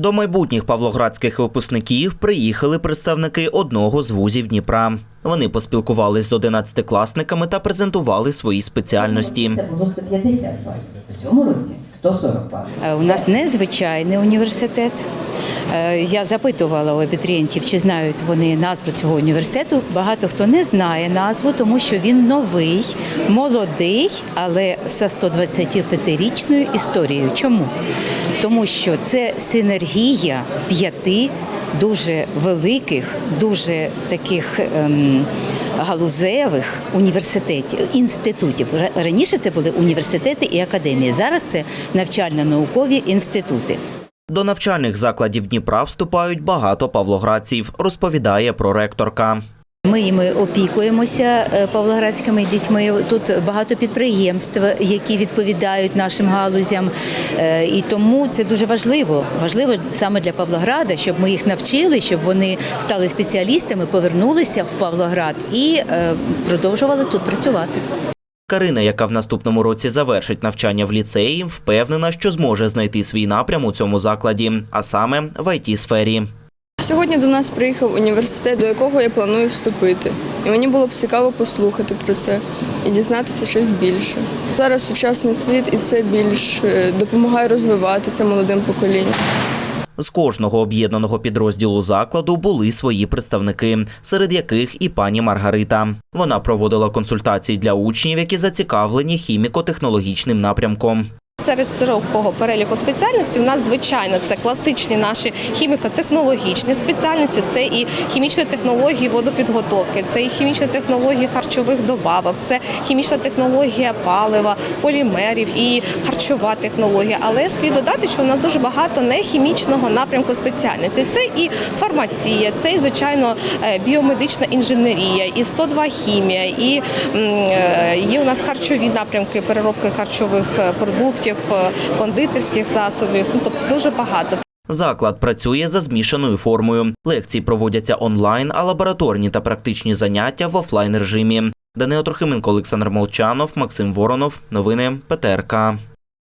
До майбутніх павлоградських випускників приїхали представники одного з вузів Дніпра. Вони поспілкувались з одинадцятикласниками та презентували свої спеціальності. Це було 150 балів. В цьому році 140 балів. Е, У нас незвичайний університет. Е, Я запитувала у абітурієнтів, чи знають вони назву цього університету. Багато хто не знає назву, тому що він новий, молодий, але з 125-річною історією. Чому? Тому що це синергія п'яти дуже великих, дуже таких. Ем, галузевих університетів, інститутів. Раніше це були університети і академії. Зараз це навчально-наукові інститути. До навчальних закладів Дніпра вступають багато павлоградців, розповідає проректорка. Ми їми опікуємося е, павлоградськими дітьми. Тут багато підприємств, які відповідають нашим галузям, Е, і тому це дуже важливо. Важливо саме для Павлограда, щоб ми їх навчили, щоб вони стали спеціалістами, повернулися в Павлоград і е, продовжували тут працювати. Карина, яка в наступному році завершить навчання в ліцеї, впевнена, що зможе знайти свій напрям у цьому закладі, а саме в it сфері. Сьогодні до нас приїхав університет, до якого я планую вступити. І мені було б цікаво послухати про це і дізнатися щось більше. Зараз сучасний світ і це більш е, допомагає розвиватися молодим поколінням. З кожного об'єднаного підрозділу закладу були свої представники, серед яких і пані Маргарита. Вона проводила консультації для учнів, які зацікавлені хіміко-технологічним напрямком. Серед широкого переліку спеціальностей у нас звичайно це класичні наші хіміко-технологічні спеціальності, це і хімічні технології водопідготовки, це і хімічні технології харчових добавок, це хімічна технологія палива, полімерів і харчова технологія. Але слід додати, що у нас дуже багато нехімічного напрямку спеціальності. Це і фармація, це і звичайно е, біомедична інженерія, і 102 хімія, і е, є у нас харчові напрямки переробки харчових е, продуктів, кондитерських засобів. Ну тобто дуже багато. Заклад працює за змішаною формою. Лекції проводяться онлайн, а лабораторні та практичні заняття в офлайн режимі. Данило Трохименко, Олександр Молчанов, Максим Воронов. Новини ПТРК.